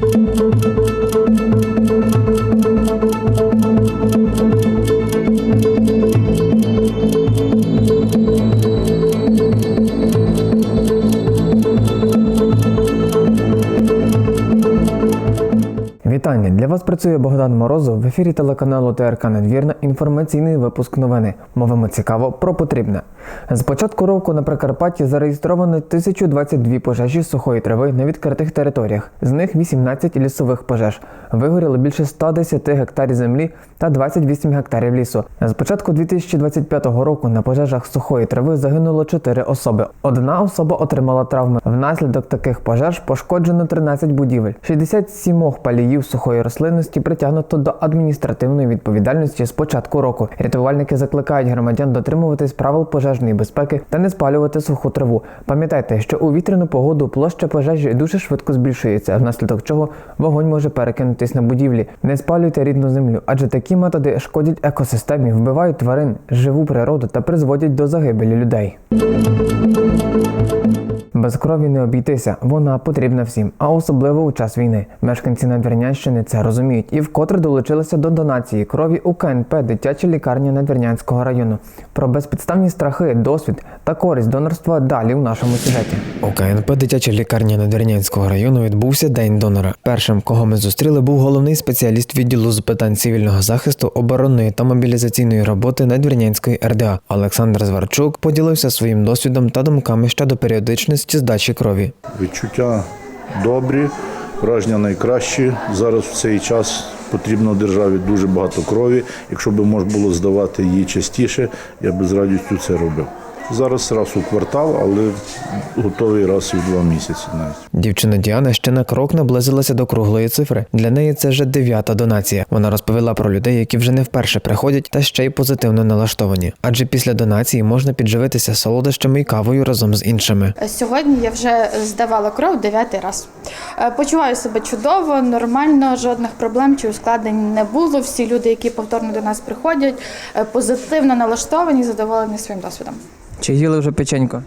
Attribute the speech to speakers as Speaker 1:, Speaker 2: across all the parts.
Speaker 1: Thank you. Працює Богдан Морозов в ефірі телеканалу ТРК Надвірна. Інформаційний випуск новини. Мовимо цікаво про потрібне. З початку року на Прикарпатті зареєстровано 1022 пожежі сухої трави на відкритих територіях. З них 18 лісових пожеж. Вигоріло більше 110 гектарів землі та 28 гектарів лісу. З початку 2025 року на пожежах сухої трави загинуло 4 особи. Одна особа отримала травми. Внаслідок таких пожеж пошкоджено 13 будівель. 67 паліїв сухої рослинності притягнуто до адміністративної відповідальності з початку року. Рятувальники закликають громадян дотримуватись правил пожежної безпеки та не спалювати суху траву. Пам'ятайте, що у вітряну погоду площа пожежі дуже швидко збільшується, внаслідок чого вогонь може перекинутись на будівлі. Не спалюйте рідну землю, адже такі методи шкодять екосистемі, вбивають тварин, живу природу та призводять до загибелі людей. Без крові не обійтися, вона потрібна всім, а особливо у час війни. Мешканці Надвірнянщини це розуміють і вкотре долучилися до донації крові у КНП дитяча лікарня Надвірнянського району. Про безпідставні страхи, досвід та користь донорства далі у нашому сюжеті. У КНП дитяча лікарня Надвірнянського району відбувся день донора. Першим, кого ми зустріли, був головний спеціаліст відділу з питань цивільного захисту, оборонної та мобілізаційної роботи Надвірнянської РДА Олександр Зварчук поділився своїм досвідом та думками щодо періодичності здачі крові.
Speaker 2: Відчуття добрі, враження найкращі. Зараз в цей час потрібно державі дуже багато крові. Якщо б можна було здавати її частіше, я би з радістю це робив. Зараз раз у квартал, але готовий раз у два місяці навіть.
Speaker 1: Дівчина Діана ще на крок наблизилася до круглої цифри. Для неї це вже дев'ята донація. Вона розповіла про людей, які вже не вперше приходять та ще й позитивно налаштовані. Адже після донації можна підживитися солодощами і кавою разом з іншими.
Speaker 3: Сьогодні я вже здавала кров дев'ятий раз. Е, Почуваю себе чудово, нормально, жодних проблем чи ускладнень не було. Всі люди, які повторно до нас приходять, е, позитивно налаштовані, задоволені своїм досвідом.
Speaker 1: Чи їли вже печенько?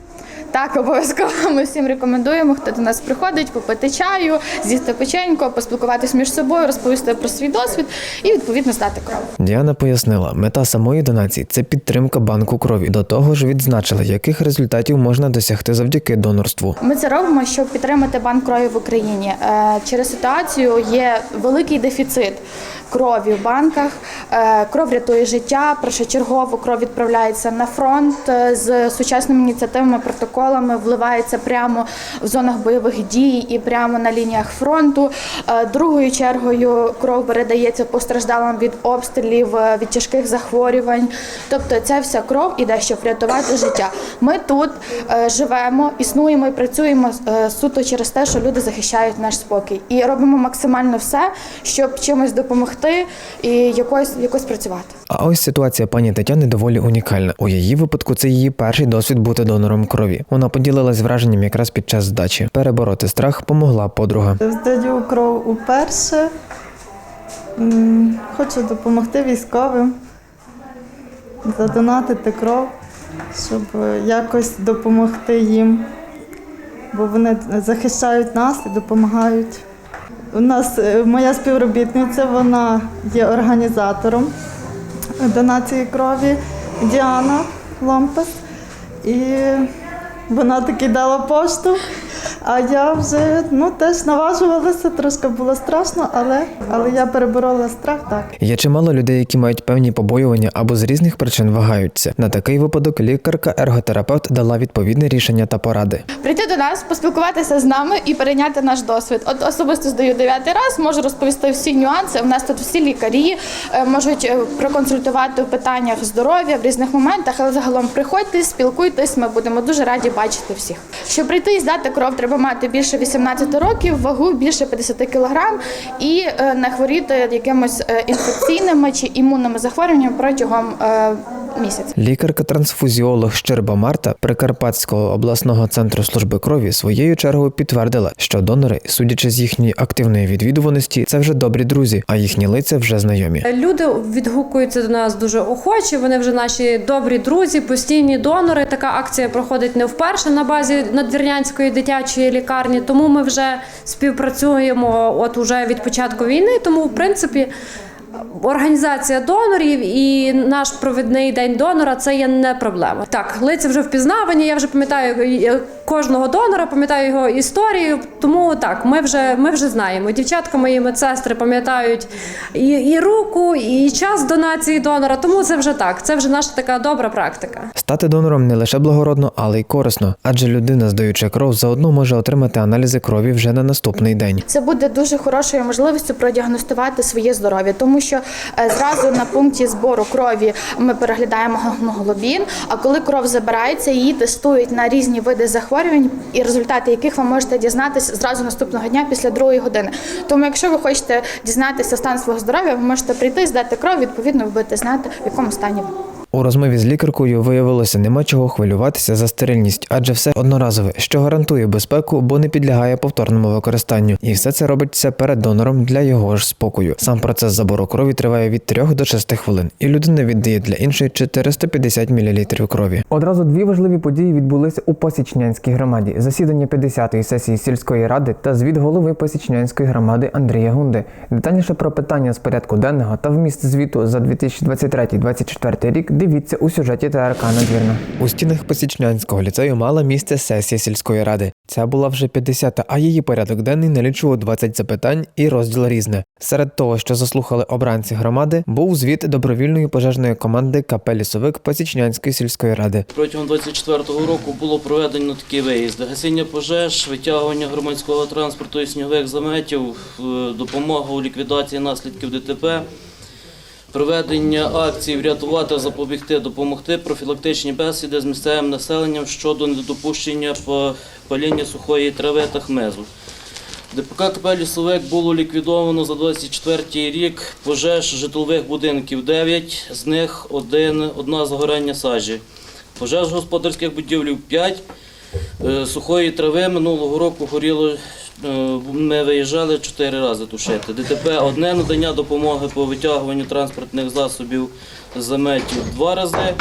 Speaker 3: Так, обов'язково ми всім рекомендуємо, хто до нас приходить, попити чаю, з'їсти печенько, поспілкуватись між собою, розповісти про свій досвід і відповідно здати кров.
Speaker 1: Діана пояснила, мета самої донації це підтримка банку крові. До того ж, відзначила, яких результатів можна досягти завдяки донорству.
Speaker 3: Ми це робимо, щоб підтримати банк крові в Україні. Е, Через ситуацію є великий дефіцит крові в банках. Е, Кров рятує життя. Першочергово кров відправляється на фронт е, з сучасними ініціативами, протоколами, вливається прямо в зонах бойових дій і прямо на лініях фронту. Е, Другою чергою кров передається постраждалим від обстрілів, е, від тяжких захворювань. Тобто ця вся кров іде, щоб врятувати життя. Ми тут е, живемо, існуємо і працюємо суто через те, що люди захищають наш спокій, і робимо максимально все, щоб чимось допомогти і якось якось працювати.
Speaker 1: А ось ситуація пані Тетяни доволі унікальна. У її випадку це її перший досвід бути донором крові. Вона поділилась враженням якраз під час здачі. Перебороти страх помогла подруга.
Speaker 4: Здаю кров уперше. Хочу допомогти військовим, задонатити кров, щоб якось допомогти їм, бо вони захищають нас і допомагають. У нас е, моя співробітниця, вона є організатором донації крові Діана Ломпес. І вона таки дала пошту, а я вже ну, теж наважувалася, трошки було страшно, але, але я переборола страх так.
Speaker 1: Є чимало людей, які мають певні побоювання або з різних причин вагаються. На такий випадок лікарка-ерготерапевт дала відповідне рішення та поради.
Speaker 3: Прийти до нас, поспілкуватися з нами і перейняти наш досвід. От особисто здаю дев'ятий раз, можу розповісти всі нюанси. У нас тут всі лікарі е, можуть е, проконсультувати в питаннях здоров'я в різних моментах, але загалом приходьте, спілкуйтесь. Ми будемо дуже раді бачити всіх. Щоб прийти і здати кров, треба мати більше 18 років, вагу більше 50 кг і е, не хворіти якимось е, інфекційними чи імунними захворюваннями протягом е, місяць.
Speaker 1: Лікарка-трансфузіолог Щерба Марта Прикарпатського обласного центру служби крові своєю чергою підтвердила, що донори, судячи з їхньої активної відвідуваності, це вже добрі друзі, а їхні лиця вже знайомі.
Speaker 5: Люди відгукуються до нас дуже охоче. Вони вже наші добрі друзі, постійні донори. Така акція проходить не вперше на базі надвірнянської дитячої лікарні. Тому ми вже співпрацюємо от уже від початку війни. Тому, в принципі. Організація донорів і наш провідний день донора це є не проблема. Так, лиця вже впізнавані. Я вже пам'ятаю кожного донора, пам'ятаю його історію. Тому так, ми вже ми вже знаємо. Дівчатка мої медсестри пам'ятають і, і руку, і час донації донора. Тому це вже так. Це вже наша така добра практика.
Speaker 1: Стати донором не лише благородно, але й корисно, адже людина, здаючи кров, заодно може отримати аналізи крові вже на наступний день.
Speaker 3: Це буде дуже хорошою можливістю продіагностувати своє здоров'я, тому що е, зразу на пункті збору крові ми переглядаємо гемоглобін. А коли кров забирається, її тестують на різні види захворювань, і результати яких ви можете дізнатися зразу наступного дня після другої години. Тому, якщо ви хочете дізнатися стан свого здоров'я, ви можете прийти, здати кров. Відповідно, ви будете знати, в якому стані ви.
Speaker 1: У розмові з лікаркою виявилося, нема чого хвилюватися за стерильність, адже все одноразове, що гарантує безпеку, бо не підлягає повторному використанню. І все це робиться перед донором для його ж спокою. Сам процес забору крові триває від 3 до 6 хвилин, і людина віддає для іншої 450 мл крові. Одразу дві важливі події відбулися у Посічнянській громаді: засідання 50-ї сесії сільської ради та звіт голови Посічнянської громади Андрія Гунди. Детальніше про питання з порядку денного та вміст звіту за 2023-2024 рік дивіться у сюжеті ТРК Надвірна. У стінах Посічнянського ліцею мала місце сесія сільської ради. Ця була вже 50-та, а її порядок денний налічував 20 запитань і розділ різне. Серед того, що заслухали обранці громади, був звіт добровільної пожежної команди КП «Лісовик» Посічнянської сільської ради.
Speaker 6: Протягом 24-го року було проведено такі виїзди: гасіння пожеж, витягування громадського транспорту і снігових заметів, е, допомога у ліквідації наслідків ДТП, проведення акцій врятувати, запобігти, допомогти, профілактичні бесіди з місцевим населенням щодо недопущення па- паління сухої трави та хмезу. ДПК КП «Лісовик» було ліквідовано за 24 рік пожеж житлових будинків 9, з них один, одна загорання сажі. Пожеж господарських будівлів 5, е, сухої трави минулого року горіло, ми виїжджали 4 рази тушити. ДТП одне надання допомоги по витягуванню транспортних засобів заметів 2 рази.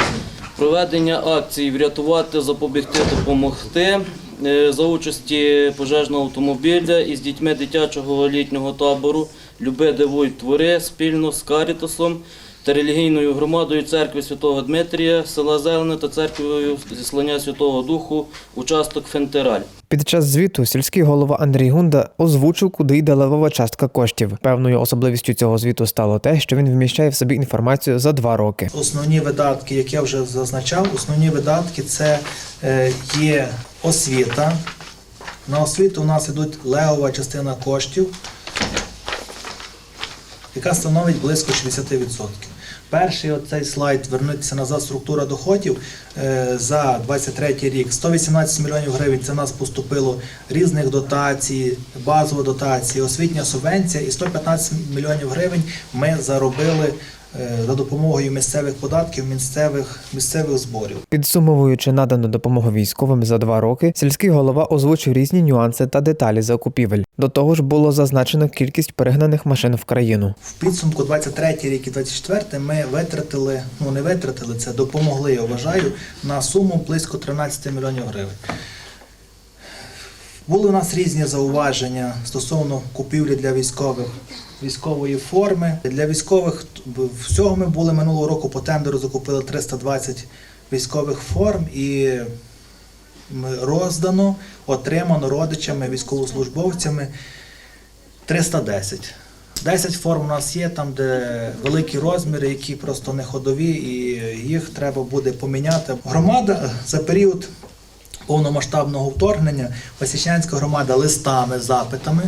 Speaker 6: Проведення акцій врятувати, запобігти, допомогти е, за участі пожежного автомобіля із дітьми дитячого літнього табору Люби дивуй твори спільно з Карітасом та релігійною громадою церкви Святого Дмитрія, села Зелене та церквою зіслання Святого Духу, участок Фентераль.
Speaker 1: Під час звіту сільський голова Андрій Гунда озвучив, куди йде левова частка коштів. Певною особливістю цього звіту стало те, що він вміщає в собі інформацію за два роки.
Speaker 7: Основні видатки, як я вже зазначав, основні видатки це е, є освіта. На освіту у нас ідуть левова частина коштів, яка становить близько 60%. Перший оцей слайд вернутися назад структура доходів е, за 23 рік. 118 мільйонів гривень це нас поступило різних дотацій, базова дотації, освітня субвенція і 115 мільйонів гривень ми заробили за допомогою місцевих податків, місцевих, місцевих зборів.
Speaker 1: Підсумовуючи надану допомогу військовим за два роки, сільський голова озвучив різні нюанси та деталі закупівель. До того ж було зазначено кількість перегнаних машин в країну.
Speaker 7: В підсумку 23 рік і 24 ми витратили, ну не витратили це, допомогли, я вважаю, на суму близько 13 мільйонів гривень. Були у нас різні зауваження стосовно купівлі для військових військової форми. Для військових всього ми були минулого року по тендеру закупили 320 військових форм і роздано, отримано родичами, військовослужбовцями 310. 10 форм у нас є, там, де великі розміри, які просто не ходові, і їх треба буде поміняти. Громада за період повномасштабного вторгнення, Осічнянська громада листами, запитами,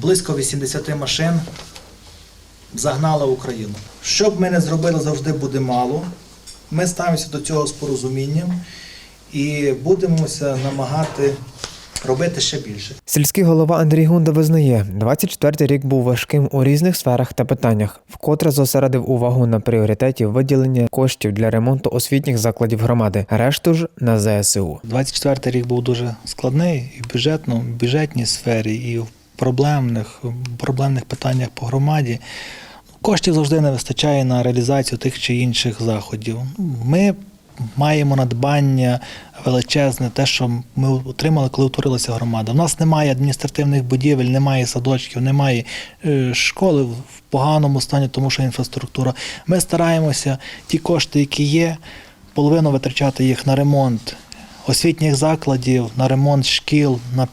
Speaker 7: близько 80 машин загнала Україну. Що б ми не зробили, завжди буде мало. Ми ставимося до цього з порозумінням і будемося намагати робити ще більше.
Speaker 1: Сільський голова Андрій Гунда визнає, 24-й рік був важким у різних сферах та питаннях, вкотре зосередив увагу на пріоритеті виділення коштів для ремонту освітніх закладів громади, решту ж на ЗСУ.
Speaker 7: 24 рік був дуже складний і в бюджетно, в бюджетній сфері, і в проблемних, проблемних питаннях по громаді. Коштів завжди не вистачає на реалізацію тих чи інших заходів. Ми маємо надбання величезне, те, що ми отримали, коли утворилася громада. У нас немає адміністративних будівель, немає садочків, немає е, школи в поганому стані, тому що інфраструктура. Ми стараємося ті кошти, які є, половину витрачати їх на ремонт освітніх закладів, на ремонт шкіл, на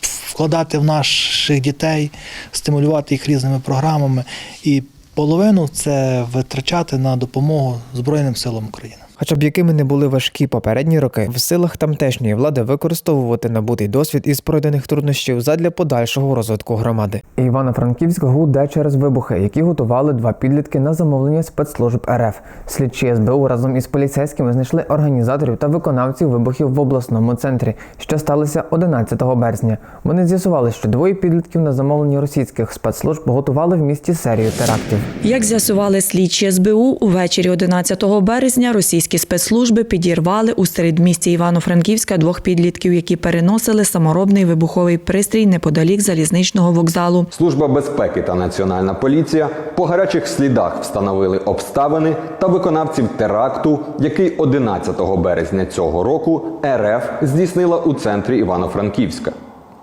Speaker 7: вкладати в наших дітей, стимулювати їх різними програмами, і половину це витрачати на допомогу Збройним силам України.
Speaker 1: Хоча б якими не були важкі попередні роки, в силах тамтешньої влади використовувати набутий досвід із пройдених труднощів задля подальшого розвитку громади. Івано-Франківськ гуде через вибухи, які готували два підлітки на замовлення спецслужб РФ. Слідчі СБУ разом із поліцейськими знайшли організаторів та виконавців вибухів в обласному центрі, що сталося 11 березня. Вони з'ясували, що двоє підлітків на замовлення російських спецслужб готували в місті серію терактів.
Speaker 8: Як з'ясували слідчі СБУ, увечері 11 березня російські спецслужби підірвали у середмісті Івано-Франківська двох підлітків, які переносили саморобний вибуховий пристрій неподалік залізничного вокзалу.
Speaker 9: Служба безпеки та національна поліція по гарячих слідах встановили обставини та виконавців теракту, який 11 березня цього року РФ здійснила у центрі Івано-Франківська.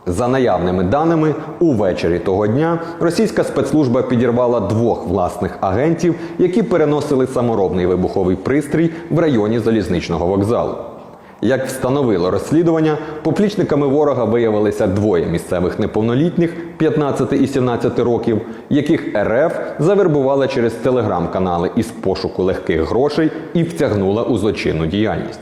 Speaker 9: За наявними даними, увечері того дня російська спецслужба підірвала двох власних агентів, які переносили саморобний вибуховий пристрій в районі залізничного вокзалу. Як встановило розслідування, поплічниками ворога виявилися двоє місцевих неповнолітніх 15 і 17 років, яких РФ завербувала через телеграм-канали із пошуку легких грошей і втягнула у злочинну діяльність.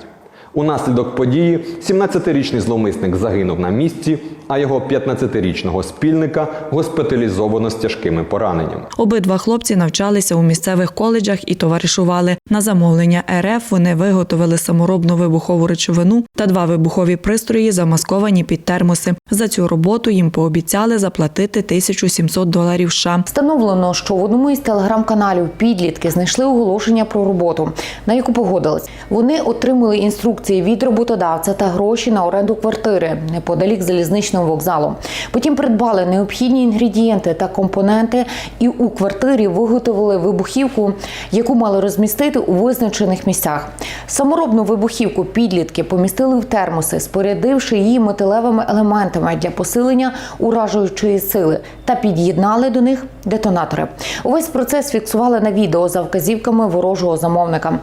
Speaker 9: Унаслідок події 17-річний зловмисник загинув на місці, а його 15-річного спільника госпіталізовано з тяжкими пораненнями.
Speaker 8: Обидва хлопці навчалися у місцевих коледжах і товаришували. На замовлення РФ вони виготовили саморобну вибухову речовину та два вибухові пристрої, замасковані під термоси. За цю роботу їм пообіцяли заплатити 1700 доларів США.
Speaker 10: Встановлено, що в одному із телеграм-каналів підлітки знайшли оголошення про роботу, на яку погодились. Вони отримали інструкції від роботодавця та гроші на оренду квартири неподалік залізничного вокзалу. Потім придбали необхідні інгредієнти та компоненти, і у квартирі виготовили вибухівку, яку мали розмістити у визначених місцях. Саморобну вибухівку підлітки помістили в термоси, спорядивши її металевими елементами для посилення уражуючої сили та під'єднали до них детонатори. Увесь процес фіксували на відео за вказівками ворожого замовника.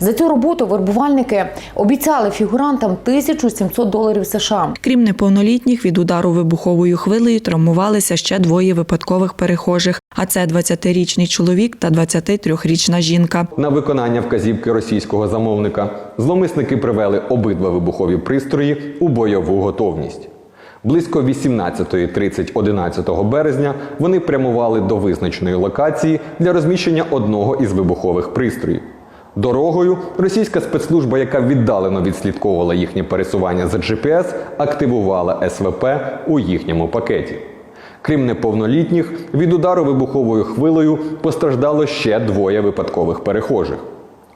Speaker 10: За цю роботу вербувальники обіцяли фігурантам 1700 доларів США.
Speaker 8: Крім неповнолітніх, від удару вибуховою хвилею травмувалися ще двоє випадкових перехожих. А це 20-річний чоловік та 23-річна жінка.
Speaker 9: На виконання вказівки російського замовника зловмисники привели обидва вибухові пристрої у бойову готовність. Близько 18.30 11 березня вони прямували до визначеної локації для розміщення одного із вибухових пристроїв. Дорогою російська спецслужба, яка віддалено відслідковувала їхнє пересування за GPS, активувала СВП у їхньому пакеті. Крім неповнолітніх, від удару вибуховою хвилею постраждало ще двоє випадкових перехожих.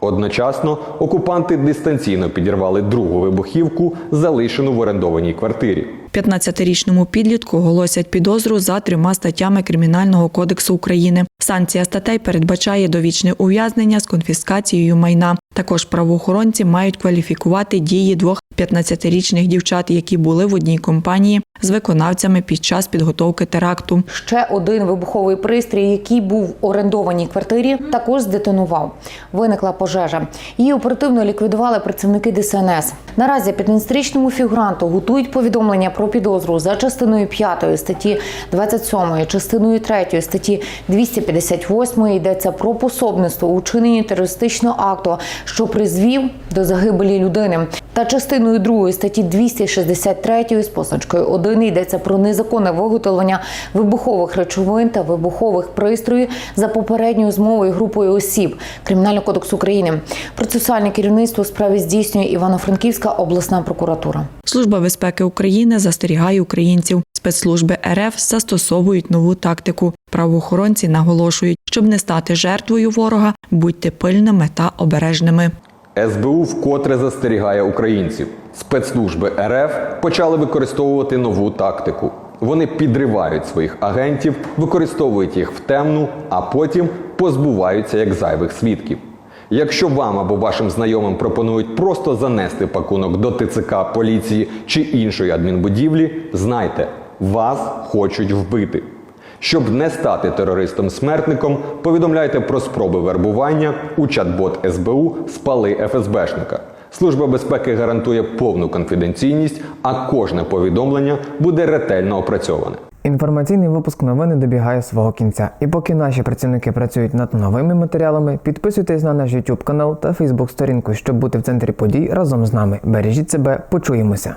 Speaker 9: Одночасно окупанти дистанційно підірвали другу вибухівку, залишену в орендованій квартирі.
Speaker 8: 15-річному підлітку оголосять підозру за трьома статтями Кримінального кодексу України. Санкція статей передбачає довічне ув'язнення з конфіскацією майна. Також правоохоронці мають кваліфікувати дії двох 15-річних дівчат, які були в одній компанії з виконавцями під час підготовки теракту.
Speaker 10: Ще один вибуховий пристрій, який був в орендованій квартирі, також здетонував. Виникла пожежа. Її оперативно ліквідували працівники ДСНС. Наразі 15-річному фігуранту готують повідомлення про підозру за частиною 5 статті 27, частиною 3 статті 258 йдеться про пособництво у чиненні терористичного акту, що призвів до загибелі людини. Та частиною 2 статті 263 з позначкою 1 йдеться про незаконне виготовлення вибухових речовин та вибухових пристроїв за попередньою змовою групою осіб Кримінального кодексу України. Процесуальне керівництво у справі здійснює Івано-Франківська обласна прокуратура.
Speaker 8: Служба безпеки України застерігає українців. Спецслужби РФ застосовують нову тактику. Правоохоронці наголошують, щоб не стати жертвою ворога, будьте пильними та обережними.
Speaker 9: СБУ вкотре застерігає українців. Спецслужби РФ почали використовувати нову тактику. Вони підривають своїх агентів, використовують їх в темну, а потім позбуваються як зайвих свідків. Якщо вам або вашим знайомим пропонують просто занести пакунок до ТЦК, поліції чи іншої адмінбудівлі, знайте, вас хочуть вбити. Щоб не стати терористом-смертником, повідомляйте про спроби вербування у чат-бот СБУ Спали ФСБшника. Служба безпеки гарантує повну конфіденційність, а кожне повідомлення буде ретельно опрацьоване.
Speaker 1: Інформаційний випуск новини добігає свого кінця. І поки наші працівники працюють над новими матеріалами, підписуйтесь на наш YouTube канал та Facebook сторінку, щоб бути в центрі подій разом з нами. Бережіть себе, почуємося.